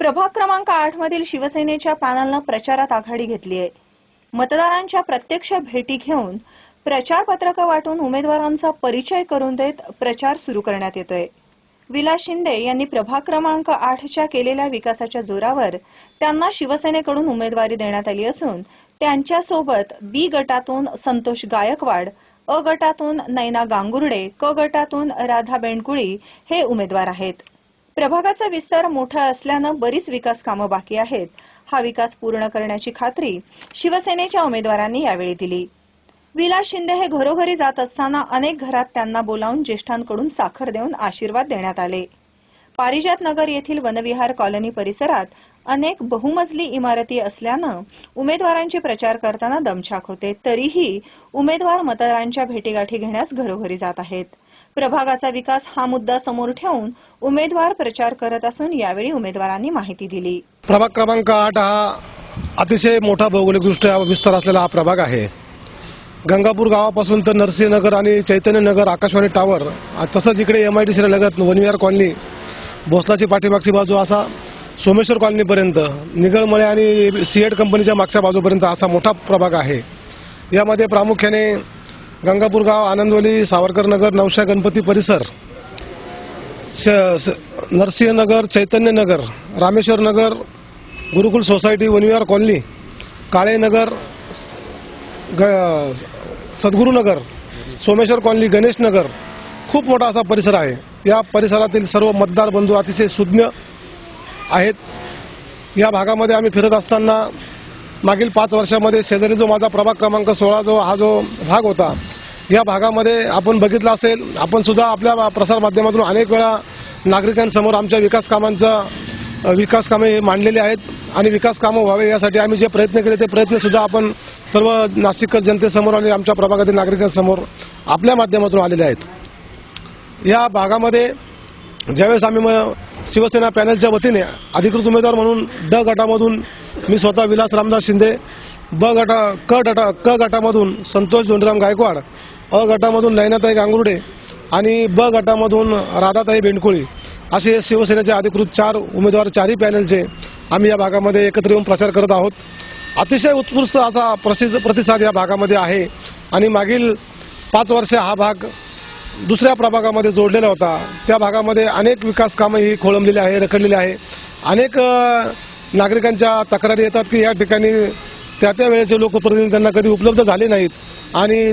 प्रभाग क्रमांक आठ मधील शिवसेनेच्या पॅनलनं प्रचारात आघाडी घेतली आहे. मतदारांच्या प्रत्यक्ष भेटी घेऊन प्रचार पत्रकं वाटून उमेदवारांचा परिचय करून देत प्रचार सुरू करण्यात येतोय. विलास शिंदे यांनी प्रभाग क्रमांक आठच्या केलेल्या विकासाच्या जोरावर त्यांना शिवसेनेकडून उमेदवारी देण्यात आली असून त्यांच्यासोबत बी गटातून संतोष गायकवाड अ गटातून नैना गांगुर्डे क गटातून राधा बेंडकुळी हे उमेदवार आहेत. प्रभागाचा विस्तार मोठा असल्यानं बरीच विकास कामं बाकी आहेत. हा विकास पूर्ण करण्याची खात्री शिवसेनेच्या उमेदवारांनी यावेळी दिली. विलास शिंदे हे घरोघरी जात असताना अनेक घरात त्यांना बोलावून ज्येष्ठांकडून साखर देऊन आशीर्वाद देण्यात आले. पारिजात नगर येथील वनविहार कॉलनी परिसरात अनेक बहुमजली इमारती असल्यानं उमेदवारांचे प्रचार करताना दमछाक होते. तरीही उमेदवार मतदारांच्या भेटीगाठी घेण्यास घरोघरी जात आहेत. प्रभागाचा विकास हा मुद्दा समोर ठेवून उमेदवार प्रचार करत असून यावेळी उमेदवारांनी माहिती दिली. प्रभाग क्रमांक आठ हा अतिशय मोठा भौगोलिकदृष्ट्या विस्तार असलेला हा प्रभाग आहे. गंगापूर गावापासून तर नरसिंहनगर आणि चैतन्यनगर आकाशवाणी टावर तसंच इकडे एम आय डी सीला लगत वनविहार कॉलनी भोसलाची पाठीमागची बाजू असा सोमेश्वर कॉलनीपर्यंत निगळमळे आणि सीएड कंपनीच्या मागच्या बाजूपर्यंत असा मोठा प्रभाग आहे. यामध्ये प्रामुख्याने गंगापूर गाव आनंदवली सावरकर नगर नवशा गणपती परिसर श- स- नरसिंहनगर चैतन्यनगर रामेश्वर नगर गुरुकुल सोसायटी वनविहार कॉलनी काळेनगर ग सद्गुरुनगर सोमेश्वर कॉलनी गणेश नगर खूप मोठा असा परिसर आहे. या परिसरातील सर्व मतदार बंधू अतिशय सुज्ञ आहेत. या भागामध्ये आम्ही फिरत असताना मागील पाच वर्षामध्ये शेजारी जो माझा प्रभाग क्रमांक सोळा जो हा जो भाग होता या भागामध्ये आपण बघितलं असेल आपण सुद्धा आपल्या प्रसारमाध्यमातून अनेक वेळा नागरिकांसमोर आमच्या विकास कामांचा विकास कामे मांडलेली आहेत आणि विकास कामं व्हावे यासाठी आम्ही जे प्रयत्न केले ते प्रयत्नसुद्धा आपण सर्व नाशिककर जनतेसमोर आणि आमच्या प्रभागातील नागरिकांसमोर आपल्या माध्यमातून आलेले आहेत. या भागामध्ये ज्यावेळेस आम्ही मग शिवसेना पॅनलच्या वतीने अधिकृत उमेदवार म्हणून ड गटामधून मी स्वतः विलास रामदास शिंदे ब गटा क गटा क गटामधून संतोष धोंडराम गायकवाड अ गटामधून नयनाताई गांगुर्डे आणि ब गटामधून राधाताई बेंडकोळी असे शिवसेनेचे अधिकृत चार उमेदवार चारही पॅनलचे आम्ही या भागामध्ये एकत्र येऊन प्रचार करत आहोत. अतिशय उत्कृष्ट असा प्रसिद्ध प्रतिसाद या भागामध्ये आहे आणि मागील पाच वर्ष हा भाग दुसऱ्या प्रभागामध्ये जोडलेला होता. त्या भागामध्ये अनेक विकास कामं ही खोळंबलेली आहे रखडलेली आहे. अनेक नागरिकांच्या तक्रारी येतात की या ठिकाणी त्या त्या वेळेचे लोकप्रतिनिधी त्यांना कधी उपलब्ध झाले नाहीत. आणि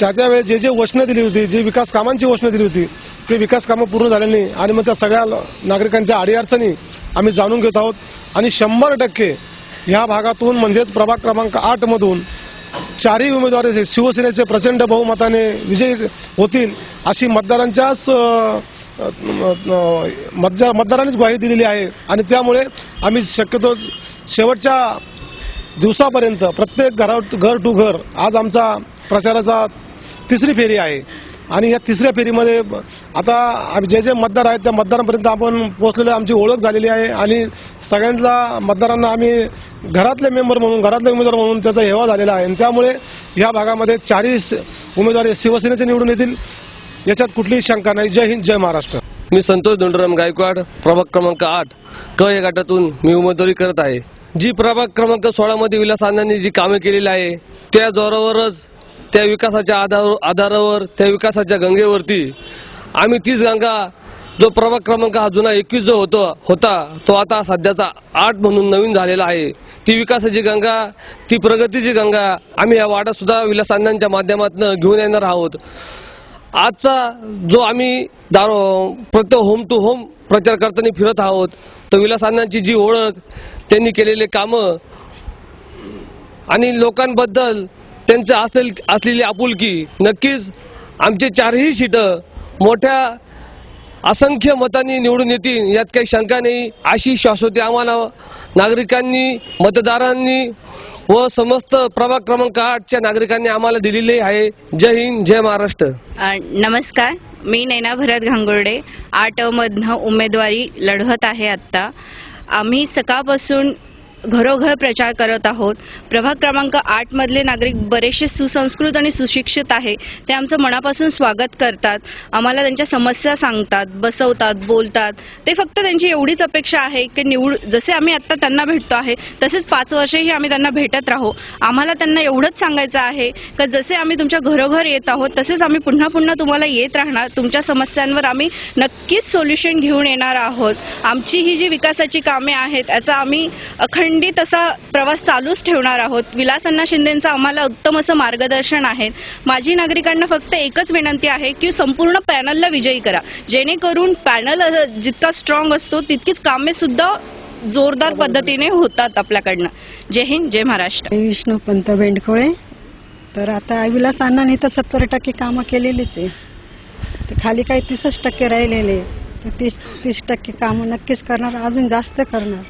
त्या त्या वेळेस जे जे वचनं दिली होती जी विकास कामांची वचनं दिली होती ते विकास कामं पूर्ण झाले नाही. आणि मग त्या सगळ्या नागरिकांच्या अडीअडचणी आम्ही जाणून घेत आहोत. आणि शंभर टक्के ह्या भागातून म्हणजेच प्रभाग क्रमांक आठ मधून चारही उमेदवार शिवसेनेचे प्रचंड बहुमताने विजयी होतील अशी मतदारांच्याच मतदार मतदारांनीच ग्वाही दिलेली आहे. आणि त्यामुळे आम्ही शक्यतो शेवटच्या दिवसापर्यंत प्रत्येक घरा घर टू घर आज आमचा प्रचाराचा तिसरी फेरी आहे. आणि या तिसऱ्या फेरीमध्ये आता जे जे मतदार आहेत त्या मतदारांपर्यंत आपण पोहोचलेलो आमची ओळख झालेली आहे. आणि सगळ्यांना मतदारांना आम्ही घरातले मेंबर म्हणून घरातले उमेदवार म्हणून त्याचा हेवा झालेला आहे. आणि त्यामुळे या भागामध्ये चारही उमेदवार शिवसेनेचे निवडून येतील. याच्यात कुठलीही शंका नाही. जय हिंद जय महाराष्ट्र. मी संतोष दोंडराम गायकवाड प्रभाग क्रमांक आठ. क या गटातून मी उमेदवारी करत आहे. जी प्रभाग क्रमांक सोळामध्ये विलास जी कामे केलेली आहे त्या जोरावरच त्या विकासाच्या आधार आधारावर त्या विकासाच्या गंगेवरती आम्ही तीच गंगा जो प्रभाग क्रमांक हा जुना एकवीस जो होतो होता तो आता सध्याचा आठ म्हणून नवीन झालेला आहे. ती विकासाची गंगा ती प्रगतीची गंगा आम्ही या वाड्यात सुद्धा माध्यमातून घेऊन येणार आहोत. आजचा जो आम्ही दारो प्रत्येक होम टू होम प्रचार करताना फिरत आहोत तर विलासांची जी ओळख त्यांनी केलेले कामं आणि लोकांबद्दल त्यांचं असेल असलेली आपुलकी. नक्कीच आमचे चारही सीटं मोठ्या असंख्य मतांनी निवडून येतील यात काही शंका नाही. अशी शाश्वती आम्हाला नागरिकांनी मतदारांनी व समस्त प्रभाग क्रमांक आठच्या नागरिकांनी आम्हाला दिलेली आहे. जय हिंद जय महाराष्ट्र. नमस्कार. मी नैना भरत घांगुर्डे. आठ मधनं उमेदवारी लढवत आहे आत्ता. आम्ही सकाळपासून घरोघर प्रचार करत आहोत. प्रभाग क्रमांक आठ मधले नागरिक बरेचसे सुसंस्कृत आणि सुशिक्षित आहे. ते आमचं मनापासून स्वागत करतात. आम्हाला त्यांच्या समस्या सांगतात बसवतात बोलतात. ते फक्त त्यांची एवढीच अपेक्षा आहे की निवड जसे आम्ही आत्ता त्यांना भेटतो आहे तसेच पाच वर्षही आम्ही त्यांना भेटत राहू. आम्हाला त्यांना एवढंच सांगायचं आहे की जसे आम्ही तुमच्या घरोघर येत आहोत तसेच आम्ही पुन्हा पुन्हा तुम्हाला येत राहणार. तुमच्या समस्यांवर आम्ही नक्कीच सोल्युशन घेऊन येणार आहोत. आमची ही जी विकासाची कामे आहेत याचा आम्ही अखंड दिंडी तसा प्रवास चालूच ठेवणार आहोत. विलासअण्णा शिंदेंचं आम्हाला उत्तम असं मार्गदर्शन आहे. माझी नागरिकांना फक्त एकच विनंती आहे की संपूर्ण पॅनलला विजयी करा. जेणेकरून पॅनल जितका स्ट्रॉंग असतो तितकीच कामे सुद्धा जोरदार पद्धतीने होतात आपल्याकडनं. जय हिंद जय महाराष्ट्र. विष्णू पंत बेंडकोळे तर आता विलास अण्णाने तर सत्तर टक्के कामं केलेलीच आहे. तर खाली काही तीसच टक्के राहिलेले तर तीस तीस टक्के कामं नक्कीच करणार अजून जास्त करणार.